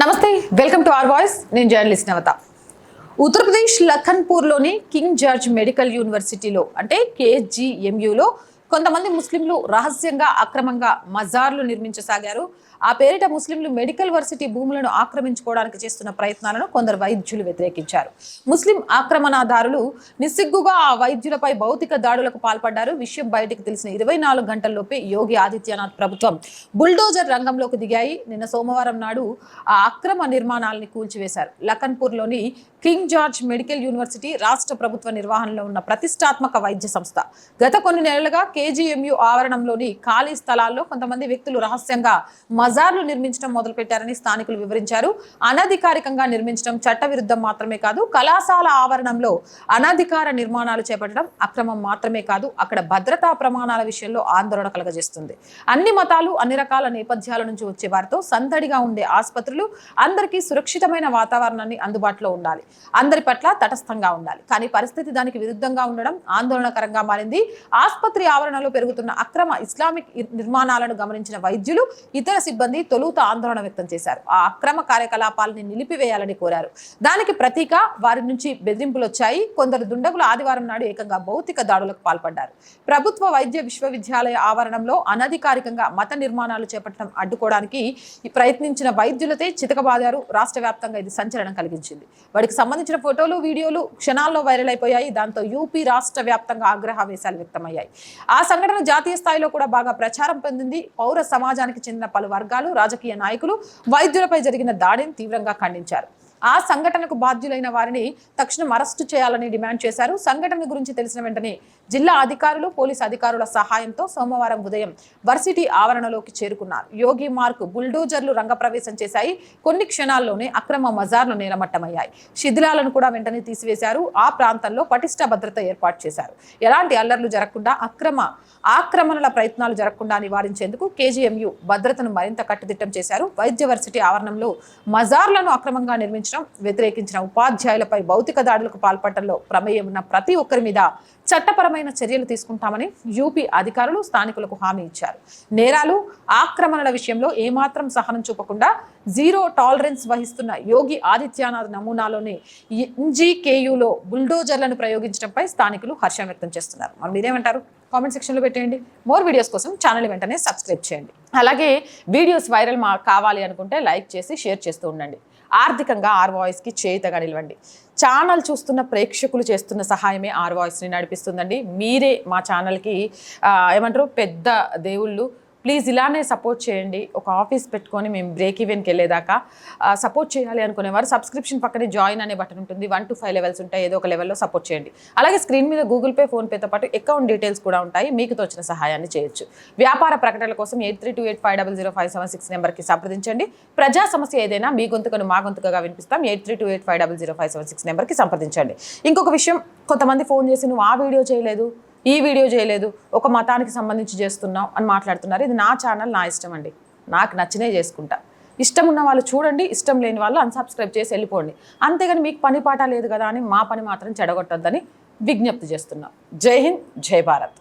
నమస్తే welcome to are voice. నేను journalist నవత. ఉత్తరప్రదేశ్ లఖన్పూర్లోని కింగ్ జార్జ్ మెడికల్ యూనివర్సిటీలో అంటే కేజీఎంయూలో కొంతమంది ముస్లింలు రహస్యంగా అక్రమంగా మజార్లు నిర్మించసాగారు. ఆ పేరిట ముస్లింలు మెడికల్ వర్సిటీ భూములను ఆక్రమించుకోవడానికి చేస్తున్న ప్రయత్నాలను కొందరు వైద్యులు వ్యతిరేకించారు. ముస్లిం ఆక్రమణదారులు నిస్సిగ్గుగా ఆ వైద్యులపై భౌతిక దాడులకు పాల్పడ్డారు. విషయం బయటకు తెలిసిన ఇరవై నాలుగు గంటల్లోపే యోగి ఆదిత్యనాథ్ ప్రభుత్వం బుల్డోజర్ రంగంలోకి దిగాయి. నిన్న సోమవారం నాడు ఆ అక్రమ నిర్మాణాలని కూల్చివేశారు. లఖన్పూర్లోని కింగ్ జార్జ్ మెడికల్ యూనివర్సిటీ రాష్ట్ర ప్రభుత్వ నిర్వహణలో ఉన్న ప్రతిష్టాత్మక వైద్య సంస్థ. గత కొన్ని నెలలుగా కేజీఎంయు ఆవరణంలోని ఖాళీ స్థలాల్లో కొంతమంది వ్యక్తులు రహస్యంగా మజార్లు నిర్మించడం మొదలుపెట్టారని స్థానికులు వివరించారు. అనధికారికంగా నిర్మించడం చట్టవిరుద్ధం మాత్రమే కాదు కళాశాల ఆవరణంలో అనధికార నిర్మాణాలు చేపట్టడం అక్రమం మాత్రమే కాదు అక్కడ భద్రతా ప్రమాణాల విషయంలో ఆందోళన కలగజేస్తుంది. అన్ని మతాలు అన్ని రకాల నేపథ్యాల నుంచి వచ్చే వారితో సందడిగా ఉండే ఆసుపత్రులు అందరికీ సురక్షితమైన వాతావరణాన్ని అందుబాటులో ఉండాలి. అందరి పట్ల తటస్థంగా ఉండాలి. కానీ పరిస్థితి దానికి విరుద్ధంగా ఉండడం ఆందోళనకరంగా మారింది. ఆసుపత్రి ఆవరణలో పెరుగుతున్న అక్రమ ఇస్లామిక్ నిర్మాణాలను గమనించిన వైద్యులు ఇతర సిబ్బంది తొలుత ఆందోళన వ్యక్తం చేశారు. ఆ అక్రమ కార్యకలాపాలని నిలిపివేయాలని కోరారు. దానికి ప్రతీక వారి నుంచి బెదిరింపులు వచ్చాయి కొందరు దుండగులు ఆదివారం నాడు ఏకంగా భౌతిక దాడులకు పాల్పడ్డారు. ప్రభుత్వ వైద్య విశ్వవిద్యాలయ ఆవరణంలో అనధికారికంగా మత నిర్మాణాలు చేపట్టడం అడ్డుకోవడానికి ప్రయత్నించిన వైద్యులతే చితకబాదారు. రాష్ట్ర వ్యాప్తంగా ఇది సంచలనం కలిగించింది. వాడికి సంబంధించిన ఫోటోలు వీడియోలు క్షణాల్లో వైరల్ అయిపోయాయి. దాంతో యూపీ రాష్ట్ర వ్యాప్తంగా ఆగ్రహావేశాలు వ్యక్తమయ్యాయి. ఆ ఆ సంఘటన జాతీయ స్థాయిలో కూడా బాగా ప్రచారం పొందింది. పౌర సమాజానికి చెందిన పలు వర్గాలు రాజకీయ నాయకులు వైద్యులపై జరిగిన దాడిని తీవ్రంగా ఖండించారు. ఆ సంఘటనకు బాధ్యులైన వారిని తక్షణం అరెస్టు చేయాలని డిమాండ్ చేశారు. సంఘటన గురించి తెలిసిన వెంటనే జిల్లా అధికారులు పోలీసు అధికారుల సహాయంతో సోమవారం ఉదయం వర్సిటీ ఆవరణలోకి చేరుకున్నారు. యోగి మార్క్ బుల్డోజర్లు రంగప్రవేశం చేశాయి. కొన్ని క్షణాల్లోనే అక్రమ మజార్లు నేలమట్టమయ్యాయి. శిథిలాలను కూడా వెంటనే తీసివేశారు. ఆ ప్రాంతంలో పటిష్ట భద్రత ఏర్పాటు చేశారు. ఎలాంటి అల్లర్లు జరగకుండా అక్రమ ఆక్రమణల ప్రయత్నాలు జరగకుండా నివారించేందుకు కేజీఎంయు భద్రతను మరింత కట్టుదిట్టం చేశారు. వైద్య వర్సిటీ ఆవరణంలో మజార్లను అక్రమంగా నిర్మించారు నిర్మించడం వ్యతిరేకించిన ఉపాధ్యాయులపై భౌతిక దాడులకు పాల్పడటంలో ప్రమేయం ఉన్న ప్రతి ఒక్కరి మీద చట్టపరమైన చర్యలు తీసుకుంటామని యూపీ అధికారులు స్థానికులకు హామీ ఇచ్చారు. నేరాలు ఆక్రమణల విషయంలో ఏమాత్రం సహనం చూపకుండా జీరో టాలరెన్స్ వహిస్తున్న యోగి ఆదిత్యనాథ్ నమూనాలోని ఎన్జీకేయులో బుల్డోజర్లను ప్రయోగించడంపై స్థానికులు హర్షం వ్యక్తం చేస్తున్నారు. మరి మీరేమంటారు కామెంట్ సెక్షన్లో పెట్టేయండి. మోర్ వీడియోస్ కోసం ఛానల్ వెంటనే సబ్స్క్రైబ్ చేయండి. అలాగే వీడియోస్ వైరల్ మా కావాలి అనుకుంటే లైక్ చేసి షేర్ చేస్తూ ఉండండి. ఆర్థికంగా ఆర్ వాయిస్కి చేతగా నిలవండి. ఛానల్ చూస్తున్న ప్రేక్షకులు చేస్తున్న సహాయమే ఆర్ వాయిస్ని నడిపిస్తుందండి. మీరే మా ఛానల్కి ఏమంటారు? పెద్ద దేవుళ్ళు ప్లీజ్ ఇలానే సపోర్ట్ చేయండి. ఒక ఆఫీస్ పెట్టుకొని మేము బ్రేక్ ఈవెన్కి వెళ్ళేదాకా సపోర్ట్ చేయాలి అనుకునేవారు. సబ్స్క్రిప్షన్ పక్కనే జాయిన్ అనే బటన్ ఉంటుంది. వన్ టు ఫైవ్ లెవెల్స్ ఉంటాయి. ఏదో ఒక లెవెల్లో సపోర్ట్ చేయండి. అలాగే స్క్రీన్ మీద గూగుల్ పే ఫోన్పేతో పాటు అకౌంట్ డీటెయిల్స్ కూడా ఉంటాయి. మీకు తోచిన సహాయాన్ని చేయొచ్చు. వ్యాపార ప్రకటనల కోసం eight three two eight five double zero five seven six నెంబర్కి సంప్రదించండి. ప్రజా సమస్య ఏదైనా మీ గొంతుకను మా గొంతుకగా వినిపిస్తాం. Eight three two eight five double zero five seven six నెంబర్కి సంప్రదించండి. ఇంకొక విషయం కొంతమంది ఫోన్ చేసి నువ్వు ఆ వీడియో చేయలేదు. ఈ వీడియో చేయలేదు ఒక మతానికి సంబంధించి చేస్తున్నావు అని మాట్లాడుతున్నారు. ఇది నా ఛానల్ నా ఇష్టం అండి. నాకు నచ్చినే చేసుకుంటా. ఇష్టం ఉన్న వాళ్ళు చూడండి ఇష్టం లేని వాళ్ళు అన్సబ్స్క్రైబ్ చేసి వెళ్ళిపోండి. అంతేగాని మీకు పని పాట లేదు కదా అని మా పని మాత్రం చెడగొట్టొద్దని విజ్ఞప్తి చేస్తున్నాం. జై హింద్ జై భారత్.